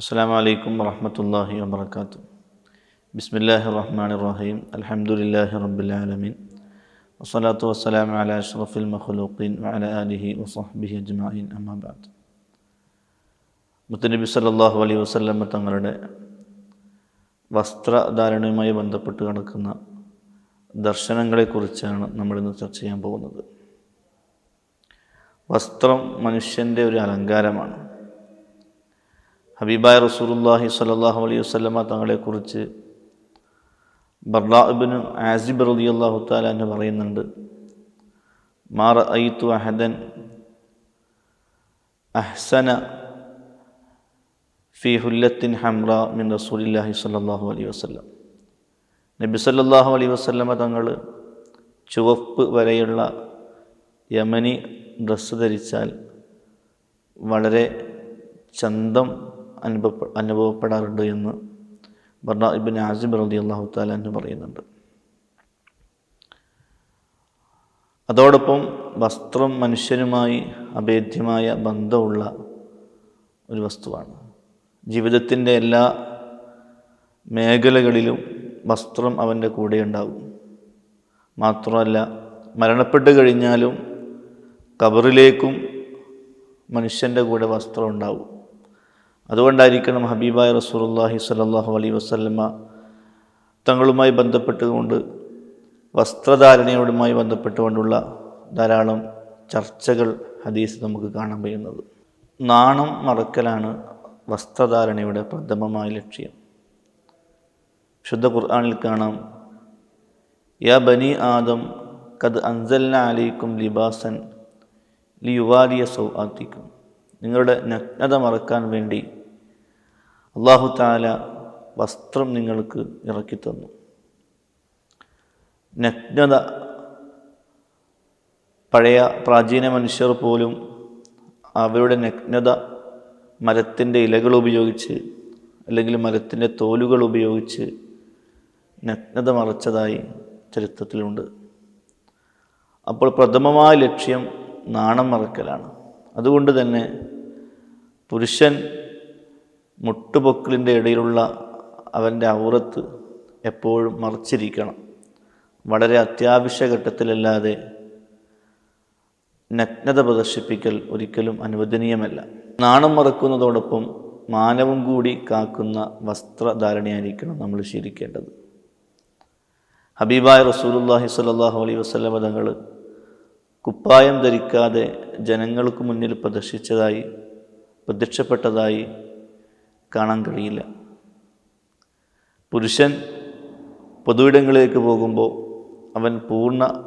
അസ്സാം വലൈക്കും വാഹമത്തല്ലാഹി വാബർക്കാത്തു ബിസ്മില്ലാഹി റഹ്മാൻ റഹീം അലഹമുല്ലാഹി റബ്ബുലാലമീൻ. വസ്സലാത്തു വസ്സലാം അല അഷ്റഫുൽ മഖ്ലൂഖീൻ വഅല ആലിഹി വസഹ്ബിഹി അജ്മഈൻ. അമ്മാബാദ് മുത്തനബി സല്ലല്ലാഹു അലൈഹി വസല്ലം തങ്ങളുടെ വസ്ത്രധാരണയുമായി ബന്ധപ്പെട്ട് കിടക്കുന്ന ദർശനങ്ങളെക്കുറിച്ചാണ് നമ്മളിന്ന് ചർച്ച ചെയ്യാൻ പോകുന്നത്. വസ്ത്രം മനുഷ്യന്റെ ഒരു അലങ്കാരമാണ്. ഹബീബായ റസൂലുല്ലാഹി സ്വല്ലല്ലാഹു അലൈഹി വസല്ലമ തങ്ങളെക്കുറിച്ച് ബർലാബിന് ആസിബ് റലി അള്ളാഹു താലാന്ന് പറയുന്നുണ്ട്. മാറ ഐത്തു അഹദൻ അഹ്സന ഫി ഹുല്ലത്തിൻ ഹംറ മിൻ റസൂലില്ലാഹി സ്വല്ലല്ലാഹു അലൈഹി വസല്ലം. നബി സ്വല്ലല്ലാഹു അലൈഹി വസല്ലമ തങ്ങൾ ചുവപ്പ് വരെയുള്ള യമനി ഡ്രസ്സ് ധരിച്ചാൽ വളരെ ചന്തം അനുഭവ അനുഭവപ്പെടാറുണ്ട് എന്ന് ബർണ ഇബിൻ ആസിബ് റലി അള്ളാഹു താലാന്ന് പറയുന്നുണ്ട്. അതോടൊപ്പം വസ്ത്രം മനുഷ്യനുമായി അഭേദ്യമായ ബന്ധമുള്ള ഒരു വസ്തുവാണ്. ജീവിതത്തിന്റെ എല്ലാ മേഖലകളിലും വസ്ത്രം അവന്റെ കൂടെ ഉണ്ടാകും. മാത്രമല്ല മരണപ്പെട്ട് കഴിഞ്ഞാലും കബറിലേക്കും മനുഷ്യന്റെ കൂടെ വസ്ത്രം ഉണ്ടാവും അതുകൊണ്ടായിരിക്കണം ഹബീബായ റസൂലുള്ളാഹി സലാഹു അലൈ വസല്ലമ തങ്ങളുമായി ബന്ധപ്പെട്ടുകൊണ്ട് വസ്ത്രധാരണയോടുമായി ബന്ധപ്പെട്ടുകൊണ്ടുള്ള ധാരാളം ചർച്ചകൾ ഹദീസ് നമുക്ക് കാണാൻ കഴിയുന്നത്. നാണം മറക്കലാണ് വസ്ത്രധാരണയുടെ പ്രഥമമായ ലക്ഷ്യം. ശുദ്ധ ഖുർആാനിൽ കാണാം യാ ബനി ആദം കത് അൻസല്ല അലൈക്കും ലിബാസൻ ലിയുവാലിയ സൗആത്തിക്കും. നിങ്ങളുടെ നഗ്നത മറക്കാൻ വേണ്ടി അള്ളാഹു താല വസ്ത്രം നിങ്ങൾക്ക് ഇറക്കിത്തന്നു നഗ്നത പഴയ പ്രാചീന മനുഷ്യർ പോലും അവരുടെ നഗ്നത മരത്തിന്റെ ഇലകൾ ഉപയോഗിച്ച് അല്ലെങ്കിൽ മരത്തിന്റെ തോലുകൾ ഉപയോഗിച്ച് നഗ്നത മറച്ചതായി ചരിത്രത്തിലുണ്ട്. അപ്പോൾ പ്രഥമമായ ലക്ഷ്യം നാണം മറക്കലാണ്. അതുകൊണ്ട് തന്നെ പുരുഷൻ മുട്ടുപൊക്കിളിന്റെ ഇടയിലുള്ള അവന്റെ ഔറത്ത് എപ്പോഴും മറച്ചിരിക്കണം. വളരെ അത്യാവശ്യ ഘട്ടത്തിലല്ലാതെ നഗ്നത പ്രദർശിപ്പിക്കൽ ഒരിക്കലും അനുവദനീയമല്ല. നാണം മറക്കുന്നതോടൊപ്പം മാനവും കൂടി കാക്കുന്ന വസ്ത്രധാരണയായിരിക്കണം നമ്മൾ ശീലിക്കേണ്ടത്. ഹബീബായ റസൂലുല്ലാഹി സ്വല്ലല്ലാഹു അലൈഹി വസല്ലമ തങ്ങൾ കുപ്പായം ധരിക്കാതെ ജനങ്ങൾക്ക് മുന്നിൽ പ്രദർശിച്ചതായി പ്രത്യക്ഷപ്പെട്ടതായി കാണാൻ കഴിയില്ല. പുരുഷൻ പൊതുവിടങ്ങളിലേക്ക് പോകുമ്പോൾ അവൻ പൂർണ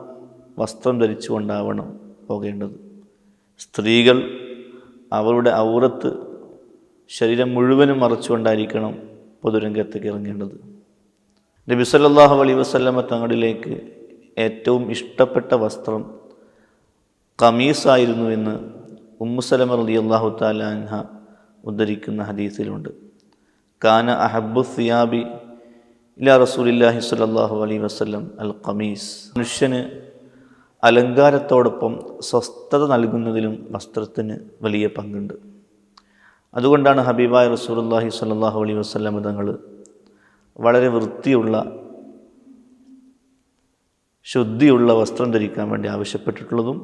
വസ്ത്രം ധരിച്ചുകൊണ്ടാവണം പോകേണ്ടത്. സ്ത്രീകൾ അവരുടെ ഔറത്ത് ശരീരം മുഴുവനും മറച്ചുകൊണ്ടായിരിക്കണം പൊതുരംഗത്തേക്ക് ഇറങ്ങേണ്ടത്. നബി സല്ലാഹു അലൈ വസല്ലമ തങ്ങളിലേക്ക് ഏറ്റവും ഇഷ്ടപ്പെട്ട വസ്ത്രം കമീസായിരുന്നു എന്ന് ഉമ്മുസലമ റലി അള്ളാഹു താലാൻഹ ഉദ്ധരിക്കുന്ന ഹദീസിലുണ്ട്. കാന അഹബു സിയാബി ഇലാ റസൂലില്ലാഹി സ്വല്ലല്ലാഹു അലൈ വസ്ലം അൽ ഖമീസ്. മനുഷ്യന് അലങ്കാരത്തോടൊപ്പം സ്വസ്ഥത നൽകുന്നതിലും വസ്ത്രത്തിന് വലിയ പങ്കുണ്ട്. അതുകൊണ്ടാണ് ഹബീബായ റസൂലുള്ളാഹി സ്വല്ലല്ലാഹു അലൈ വസ്ലം തങ്ങൾ വളരെ വൃത്തിയുള്ള ശുദ്ധിയുള്ള വസ്ത്രം ധരിക്കാൻ വേണ്ടി ആവശ്യപ്പെട്ടിട്ടുള്ളതും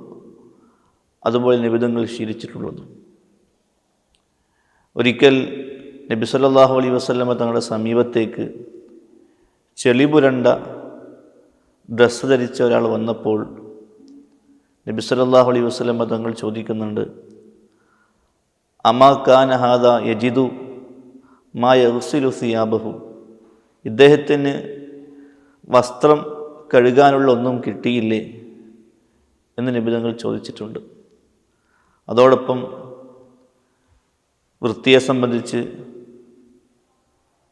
അതുപോലെ നിബിധങ്ങൾ ശീലിച്ചിട്ടുള്ളതും. ഒരിക്കൽ നബി സല്ലാഹു അലൈ വസല്ലമ തങ്ങളുടെ സമീപത്തേക്ക് ചെളിപുരണ്ട ഡ്രസ്സ് ധരിച്ച ഒരാൾ വന്നപ്പോൾ നബി സല്ലാഹു അലൈ വസല്ലമ തങ്ങൾ ചോദിക്കുന്നുണ്ട് അമാ ഖാൻ ഹാദ യജിദു മാ യഗ്സിലു സിയാബഹു? ഇദ്ദേഹത്തിന് വസ്ത്രം കഴുകാനുള്ള ഒന്നും കിട്ടിയില്ലേ എന്ന് നിബിധങ്ങൾ ചോദിച്ചിട്ടുണ്ട്. അതോടൊപ്പം വൃത്തിയെ സംബന്ധിച്ച്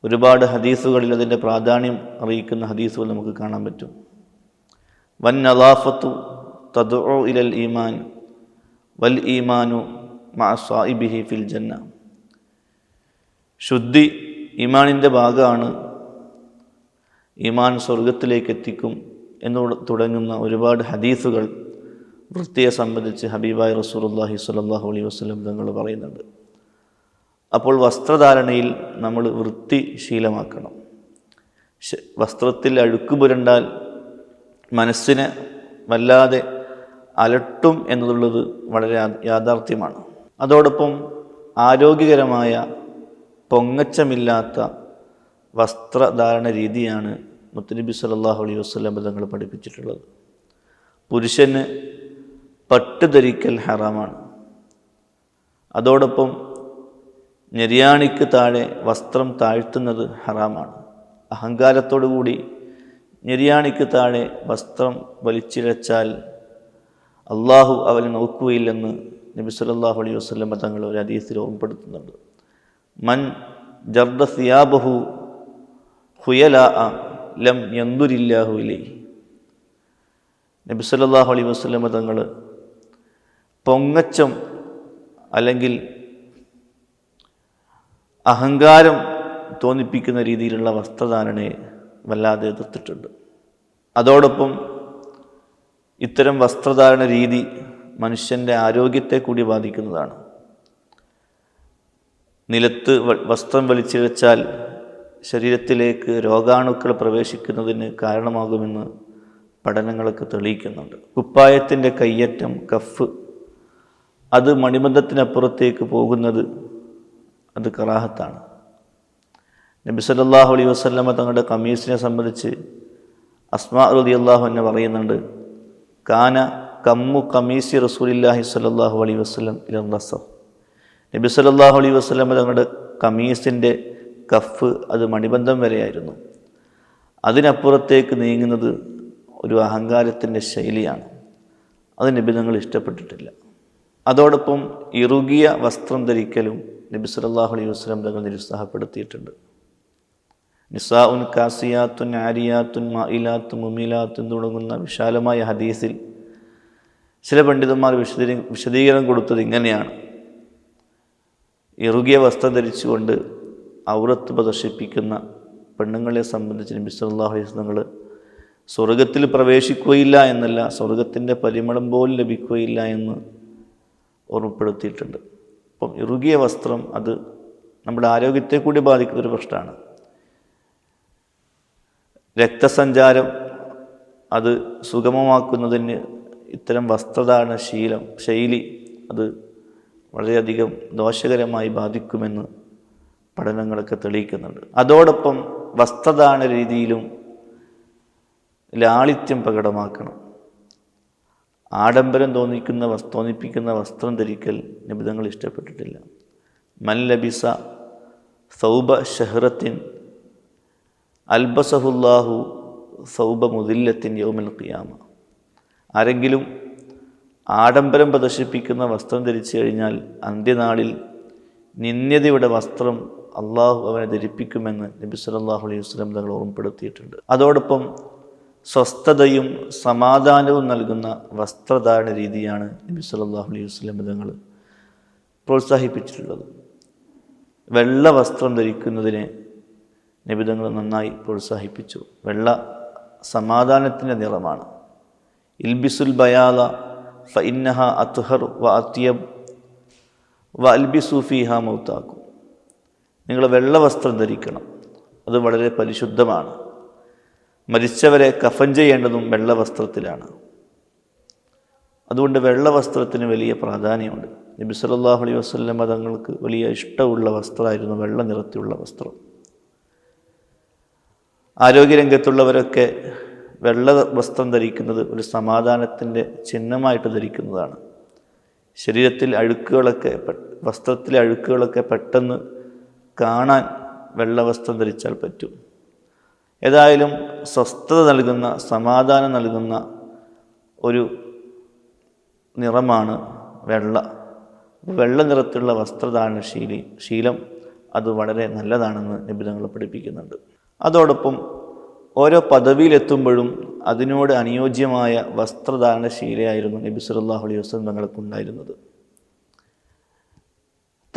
ഒരുപാട് ഹദീസുകളിൽ അതിന്റെ പ്രാധാന്യം അറിയിക്കുന്ന ഹദീസുകൾ നമുക്ക് കാണാൻ പറ്റും. വൻ നദാഫത്തു തദോ ഇലൽ ഈമാൻ വൽ ഈമാനു മാ സായിബിഹി ഫിൽ ജന്ന. ശുദ്ധി ഈമാനിന്റെ ഭാഗമാണ്. ഈമാൻ സ്വർഗത്തിലേക്ക് എത്തിക്കും എന്ന് തുടങ്ങുന്ന ഒരുപാട് ഹദീസുകൾ വൃത്തിയെ സംബന്ധിച്ച് ഹബീബായ് റസൂർ അള്ളാഹി സ്വല്ലല്ലാഹു അലൈഹി വസ്ലം തങ്ങൾ പറയുന്നുണ്ട്. അപ്പോൾ വസ്ത്രധാരണയിൽ നമ്മൾ വൃത്തി ശീലമാക്കണം വസ്ത്രത്തിൽ അഴുക്ക് പുരണ്ടാൽ മനസ്സിനെ വല്ലാതെ അലട്ടും എന്നുള്ളത് വളരെ യാഥാർത്ഥ്യമാണ്. അതോടൊപ്പം ആരോഗ്യകരമായ പൊങ്ങച്ചമില്ലാത്ത വസ്ത്രധാരണ രീതിയാണ് മുത്തനബി സല്ലല്ലാഹു അലൈഹി വസല്ലം തങ്ങൾ പഠിപ്പിച്ചിട്ടുള്ളത്. പുരുഷന് പട്ട് ധരിക്കൽ ഹറാമാണ്. അതോടൊപ്പം ഞെരിയാണിക്ക് താഴെ വസ്ത്രം താഴ്ത്തുന്നത് ഹറാമാണ്. അഹങ്കാരത്തോടുകൂടി ഞെരിയാണിക്ക് താഴെ വസ്ത്രം വലിച്ചിഴച്ചാൽ അള്ളാഹു അവനെ നോക്കുകയില്ലെന്ന് നബി സല്ലല്ലാഹു അലൈഹി വസ്ലമ തങ്ങൾ ഒരു ഹദീസിൽ ഓർമ്മപ്പെടുത്തുന്നുണ്ട്. മൻ ജർദ സിയാബഹു ഹുയലാ ലം യന്തുരില്ലാഹു ഇലൈ നബി സല്ലല്ലാഹു അലൈഹി വസ്ലമ തങ്ങൾ പൊങ്ങച്ചം അല്ലെങ്കിൽ അഹങ്കാരം തോന്നിപ്പിക്കുന്ന രീതിയിലുള്ള വസ്ത്രധാരണയെ വല്ലാതെ എതിർത്തിട്ടുണ്ട്. അതോടൊപ്പം ഇത്തരം വസ്ത്രധാരണ രീതി മനുഷ്യന്റെ ആരോഗ്യത്തെ കൂടി ബാധിക്കുന്നതാണ്. നിലത്ത് വസ്ത്രം വസ്ത്രം വലിച്ചിഴച്ചാൽ ശരീരത്തിലേക്ക് രോഗാണുക്കൾ പ്രവേശിക്കുന്നതിന് കാരണമാകുമെന്ന് പഠനങ്ങളൊക്കെ തെളിയിക്കുന്നുണ്ട്. കുപ്പായത്തിന്റെ കയ്യറ്റം കഫ് അത് മണിബന്ധത്തിനപ്പുറത്തേക്ക് പോകുന്നത് അത് കറാഹത്താണ്. നബി സല്ലല്ലാഹു അലൈഹി വസല്ലമ തങ്ങളുടെ കമീസിനെ സംബന്ധിച്ച് അസ്മാ റതി അള്ളാഹു എന്നെ പറയുന്നുണ്ട് കാന കമ്മു കമീസി റസൂലില്ലാഹി സല്ലാഹു അലൈഹി വസല്ലം ഇലസർ നബി സല്ലല്ലാഹു അലൈഹി വസ്ലമ തങ്ങളുടെ കമീസിന്റെ കഫ് അത് മണിബന്ധം വരെയായിരുന്നു. അതിനപ്പുറത്തേക്ക് നീങ്ങുന്നത് ഒരു അഹങ്കാരത്തിന്റെ ശൈലിയാണ്. അത് നബി തങ്ങൾ ഇഷ്ടപ്പെട്ടിട്ടില്ല. അതോടൊപ്പം ഇറുകിയ വസ്ത്രം ധരിക്കലും നബി സല്ലല്ലാഹു അലൈഹി വസ്ലം തങ്ങൾ നിരുത്സാഹപ്പെടുത്തിയിട്ടുണ്ട്. നിസാഉൻ കാസിയാത്തുൻ ആരിയാത്തുൻ മായിലാത്തുൻ മുമിലാത്തുൻ തുടങ്ങുന്ന വിശാലമായ ഹദീസിൽ ചില പണ്ഡിതന്മാർ വിശദീ വിശദീകരണം കൊടുത്തത് ഇങ്ങനെയാണ്. ഇറുകിയ വസ്ത്രം ധരിച്ചുകൊണ്ട് ഔറത്ത് പ്രദർശിപ്പിക്കുന്ന പെണ്ണുങ്ങളെ സംബന്ധിച്ച് നബി സല്ലല്ലാഹു അലൈഹി വസല്ലം സ്വർഗത്തിൽ പ്രവേശിക്കുകയില്ല എന്നല്ല സ്വർഗത്തിന്റെ പരിമളം പോലും ലഭിക്കുകയില്ല എന്ന് ഓർമ്മപ്പെടുത്തിയിട്ടുണ്ട്. അപ്പം ഇറുകിയ വസ്ത്രം അത് നമ്മുടെ ആരോഗ്യത്തെ കൂടി ബാധിക്കുന്ന ഒരു പ്രശ്നമാണ്. രക്തസഞ്ചാരം അത് സുഗമമാക്കുന്നതിന് ഇത്തരം വസ്ത്രധാരണ ശീലം ശൈലി അത് വളരെയധികം ദോഷകരമായി ബാധിക്കുമെന്ന് പഠനങ്ങളൊക്കെ തെളിയിക്കുന്നുണ്ട്. അതോടൊപ്പം വസ്ത്രധാരണ രീതിയിലും ലാളിത്യം പ്രകടമാക്കണം. ആഡംബരം തോന്നിക്കുന്ന വസ് തോന്നിപ്പിക്കുന്ന വസ്ത്രം ധരിക്കൽ നിബിധങ്ങൾ ഇഷ്ടപ്പെട്ടിട്ടില്ല. മല്ലബിസ ലബിസ സൗബ ഷെഹ്റത്തിൻ അൽബസഹുല്ലാഹു സൗബ മുദില്ലത്തിൻ യൗമൽ ഖിയാമ. ആരെങ്കിലും ആഡംബരം പ്രദർശിപ്പിക്കുന്ന വസ്ത്രം ധരിച്ചു കഴിഞ്ഞാൽ അന്ത്യനാളിൽ നിന്ദ്യതയുടെ വസ്ത്രം അള്ളാഹു അവനെ ധരിപ്പിക്കുമെന്ന് നബി സല്ലല്ലാഹു അലൈഹി വസ്ലം തങ്ങൾ ഓർമ്മപ്പെടുത്തിയിട്ടുണ്ട്. അതോടൊപ്പം സ്വസ്ഥതയും സമാധാനവും നൽകുന്ന വസ്ത്രധാരണ രീതിയാണ് നബി സല്ലല്ലാഹു അലൈഹി വസ്ലം തങ്ങൾ പ്രോത്സാഹിപ്പിച്ചിട്ടുള്ളത്. വെള്ള വസ്ത്രം ധരിക്കുന്നതിനെ നിബിധങ്ങൾ നന്നായി പ്രോത്സാഹിപ്പിച്ചു. വെള്ള സമാധാനത്തിന്റെ നിറമാണ്. ഇൽബിസുൽ ബയാല ഫ ഇന്നഹ അത്ഹർ വ അത്യബ് വ അൽബിസു ഫിഹ മൗത്താക്കും. നിങ്ങൾ വെള്ള വസ്ത്രം ധരിക്കണം. അത് വളരെ പരിശുദ്ധമാണ്. മരിച്ചവരെ കഫൻ ചെയ്യേണ്ടതും വെള്ളവസ്ത്രത്തിലാണ്. അതുകൊണ്ട് വെള്ളവസ്ത്രത്തിന് വലിയ പ്രാധാന്യമുണ്ട്. നബി സല്ലല്ലാഹു അലൈഹി വസ്ലം തങ്ങൾക്ക് വലിയ ഇഷ്ടമുള്ള വസ്ത്രമായിരുന്നു വെള്ള നിറത്തിലുള്ള വസ്ത്രം. ആരോഗ്യരംഗത്തുള്ളവരൊക്കെ വെള്ള വസ്ത്രം ധരിക്കുന്നത് ഒരു സമാധാനത്തിന്റെ ചിഹ്നമായിട്ട് ധരിക്കുന്നതാണ്. ശരീരത്തിൽ അഴുക്കുകളൊക്കെ വസ്ത്രത്തിലെ അഴുക്കുകളൊക്കെ പെട്ടെന്ന് കാണാൻ വെള്ള വസ്ത്രം ധരിച്ചാൽ പറ്റും. ഏതായാലും സ്വസ്ഥത നൽകുന്ന സമാധാനം നൽകുന്ന ഒരു നിറമാണ് വെള്ള. വെള്ള നിറത്തിലുള്ള വസ്ത്രധാരണ ശീലി ശീലം അത് വളരെ നല്ലതാണെന്ന് നിബിധങ്ങൾ പഠിപ്പിക്കുന്നുണ്ട്. അതോടൊപ്പം ഓരോ പദവിയിലെത്തുമ്പോഴും അതിനോട് അനുയോജ്യമായ വസ്ത്രധാരണ ശീലയായിരുന്നു നബി സുല്ലാഹു അലൈഹി വസ്ലം തങ്ങൾക്കുണ്ടായിരുന്നത്.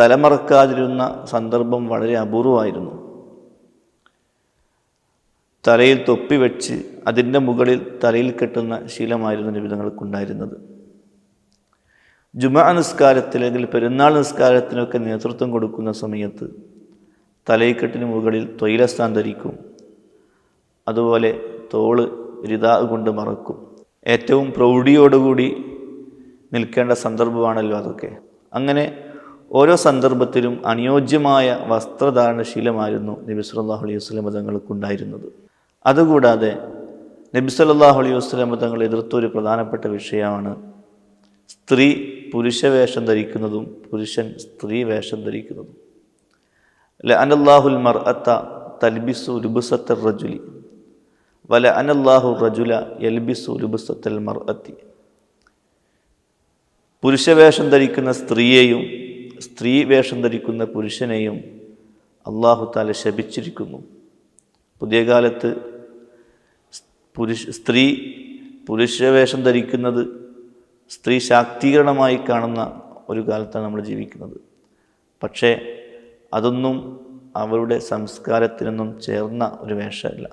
തലമറക്കാതിരുന്ന സന്ദർഭം വളരെ അപൂർവമായിരുന്നു തലയിൽ തൊപ്പി വെച്ച് അതിന്റെ മുകളിൽ തലയിൽ കെട്ടുന്ന ശീലമായിരുന്നു നിബിധങ്ങൾക്കുണ്ടായിരുന്നത്. ജുമാ നിസ്കാരത്തിൽ അല്ലെങ്കിൽ പെരുന്നാൾ നിസ്കാരത്തിനൊക്കെ നേതൃത്വം കൊടുക്കുന്ന സമയത്ത് തലയിക്കെട്ടിന് മുകളിൽ തൊയിലസ്ഥാൻ ധരിക്കും അതുപോലെ തോൾ രിതാ കൊണ്ട് മറക്കും. ഏറ്റവും പ്രൗഢിയോടുകൂടി നിൽക്കേണ്ട സന്ദർഭമാണല്ലോ അതൊക്കെ. അങ്ങനെ ഓരോ സന്ദർഭത്തിലും അനുയോജ്യമായ വസ്ത്രധാരണ ശീലമായിരുന്നു അലൈഹി വസല്ലം തങ്ങൾക്കുണ്ടായിരുന്നത്. അതുകൂടാതെ നബി സല്ലല്ലാഹു അലൈഹി വസല്ലം തങ്ങൾ എതിർത്ത ഒരു പ്രധാനപ്പെട്ട വിഷയമാണ് സ്ത്രീ പുരുഷ വേഷം ധരിക്കുന്നതും പുരുഷൻ സ്ത്രീ വേഷം ധരിക്കുന്നതും. ല അനല്ലാഹുൽ മർ അത്ത തൽബിസു ലുബുസത്ത റജുലി. വല അനല്ലാഹു റജുല യൽബിസു ലുബുസത്തൽ മർ അത്തി പുരുഷവേഷം ധരിക്കുന്ന സ്ത്രീയെയും സ്ത്രീ വേഷം ധരിക്കുന്ന പുരുഷനെയും അള്ളാഹു താല ശപിച്ചിരിക്കുന്നു. പുതിയ കാലത്ത് പുരുഷ സ്ത്രീ പുരുഷവേഷം ധരിക്കുന്നത് സ്ത്രീ ശാക്തീകരണമായി കാണുന്ന ഒരു കാലത്താണ് നമ്മൾ ജീവിക്കുന്നത്. പക്ഷേ അതൊന്നും അവരുടെ സംസ്കാരത്തിനൊന്നും ചേർന്ന ഒരു വേഷമല്ല.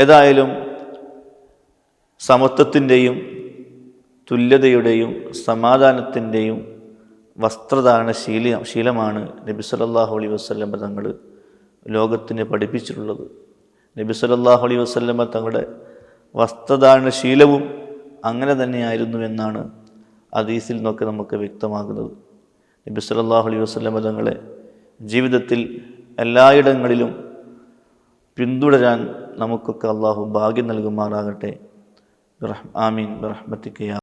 ഏതായാലും സമത്വത്തിന്റെയും തുല്യതയുടെയും സമാധാനത്തിന്റെയും വസ്ത്രധാരണ ശീല ശീലമാണ് നബി സല്ലല്ലാഹു അലൈഹി വസ്ലമ തങ്ങൾ ലോകത്തിന് പഠിപ്പിച്ചിട്ടുള്ളത്. നബി സല്ലല്ലാഹു അലൈഹി വസല്ലമ തങ്ങളുടെ വസ്ത്രധാരണ ശീലവും അങ്ങനെ തന്നെയായിരുന്നു എന്നാണ് ഹദീസിൽ നിന്നൊക്കെ നമുക്ക് വ്യക്തമാകുന്നത്. നബി സല്ലല്ലാഹു അലൈഹി വസല്ലമ തങ്ങളെ ജീവിതത്തിൽ എല്ലായിടങ്ങളിലും പിന്തുടരാൻ നമുക്കൊക്കെ അള്ളാഹു ഭാഗ്യം നൽകുമാറാകട്ടെ. ആമീൻ. ബിറഹ്മത്തിക്കയ